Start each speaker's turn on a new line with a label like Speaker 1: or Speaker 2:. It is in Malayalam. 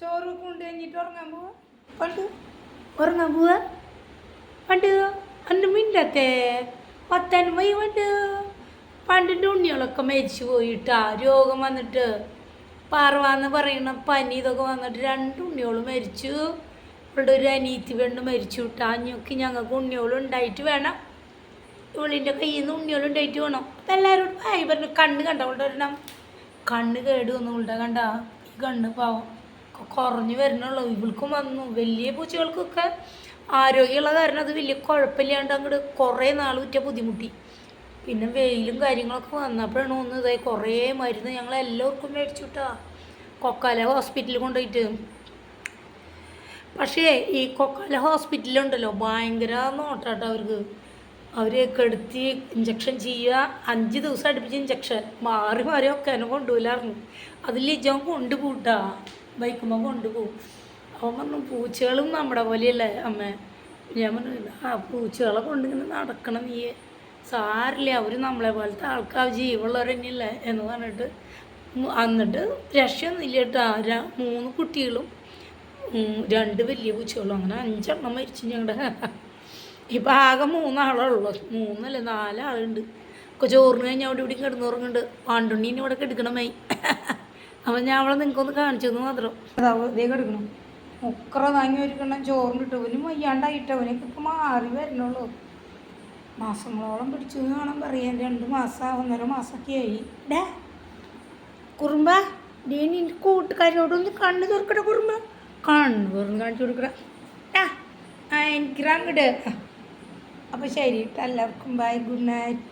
Speaker 1: ചോറ് കൊണ്ട് ഉറങ്ങാൻ പോവാ. പണ്ട് ഉറങ്ങാൻ പോവാ? പണ്ട് അന്ന് മിണ്ടത്തെ പത്താൻ പണ്ട്. പണ്ടിന്റെ ഉണ്ണികളൊക്കെ മരിച്ചു പോയിട്ടാ രോഗം വന്നിട്ട് പാർവാന്ന് പറയുന്ന പനി ഇതൊക്കെ വന്നിട്ട് രണ്ട് ഉണ്ണികളും മരിച്ചു. ഇവിടെ ഒരു അനീത്തി പെണ്ണ് മരിച്ചു വിട്ടാ. അഞ്ഞൊക്കെ ഞങ്ങൾക്ക് ഉണ്ണികളും ഉണ്ടായിട്ട് വേണം. ഇവളിന്റെ കയ്യിൽ നിന്ന് ഉണ്ണികളും ഉണ്ടായിട്ട് വേണം. അപ്പം എല്ലാവരും ആയി പറഞ്ഞു. കണ്ണ് കണ്ട ഒരെണ്ണം? കണ്ണ് കേട് വന്നു കണ്ട. ഈ കണ്ണ് പാവം. കുറഞ്ഞു വരണുള്ളൂ. ഇവൾക്കും വന്നു. വലിയ പൂച്ചകൾക്കൊക്കെ ആരോഗ്യമുള്ള കാരണം അത് വലിയ കുഴപ്പമില്ലാണ്ട് അങ്ങോട്ട് കുറേ നാൾ ഉറ്റ ബുദ്ധിമുട്ടി. പിന്നെ വെയിലും കാര്യങ്ങളൊക്കെ വന്നപ്പോഴാണ് ഒന്ന് ഇതായി കുറേ മരുന്ന് ഞങ്ങൾ എല്ലാവർക്കും മേടിച്ചു കിട്ടാ കൊക്കാല ഹോസ്പിറ്റലിൽ കൊണ്ടുപോയിട്ട്. പക്ഷേ ഈ കൊക്കാല ഹോസ്പിറ്റലുണ്ടല്ലോ ഭയങ്കര നോട്ടാട്ടോ അവർക്ക്. അവർ കെടുത്തി ഇഞ്ചക്ഷൻ ചെയ്യുക അഞ്ച് ദിവസം അടുപ്പിച്ച് ഇഞ്ചക്ഷൻ. മാറി മാറി ഒക്കെ കൊണ്ടുപോയില്ലായിരുന്നു അതിൽ ഇജം കൊണ്ടുപോട്ടാ. ബൈക്കുമ്പോൾ കൊണ്ടുപോകും. അവൻ പറഞ്ഞു പൂച്ചകളും നമ്മുടെ പോലെയല്ലേ. അമ്മ ഞാൻ പറഞ്ഞു ആ പൂച്ചകളെ കൊണ്ടിങ്ങനെ നടക്കണം നീ. സാരില്ല അവർ നമ്മളെ പോലത്തെ ആൾക്കാർ ജീവുള്ളവർ എന്ന് പറഞ്ഞിട്ട് എന്നിട്ട് രക്ഷയൊന്നുമില്ല കേട്ടോ. മൂന്ന് കുട്ടികളും. രണ്ട് വലിയ പൂച്ചകളും. അങ്ങനെ അഞ്ചെണ്ണം മരിച്ചു ഞങ്ങളുടെ ഇപ്പം ആകെ മൂന്നാളുള്ളൂ മൂന്നല്ല നാലാളുണ്ട്. ഒക്കെ ചോറിന് കഴിഞ്ഞാൽ അവിടെ ഇവിടെ കിടന്നുറങ്ങുന്നുണ്ട്. പാണ്ടുണ്ണീനെ ഇവിടെ കിടക്കണമേ. അപ്പം ഞാൻ അവളെ നിങ്ങൾക്കൊന്ന് കാണിച്ചു തന്നു മാത്രം. അതേ കിടക്കണം മുക്കറ താങ്ങി ഒരുക്കണം ചോറിന് ഇട്ടവനും വയ്യാണ്ടായിട്ടവനൊക്കെ മാറി വരണുള്ളൂ. മാസങ്ങളോളം പിടിച്ചു എന്ന് വേണം പറയാൻ. രണ്ട് മാസം ഒന്നര മാസമൊക്കെ ആയി. ഡേ കുറുമ്പ. ഡേ നിന്റെ കൂട്ടുകാരോടൊന്ന് കണ്ണ് തുറക്കട്ടെ കുറുമ്പ. കണ്ണ് തുറന്ന് കാണിച്ചു കൊടുക്കട. ആ ആ എനിക്ക് അങ്ങോട്ട് അപ്പോൾ ശരി എല്ലാവർക്കും ബൈ ഗുഡ് നൈറ്റ്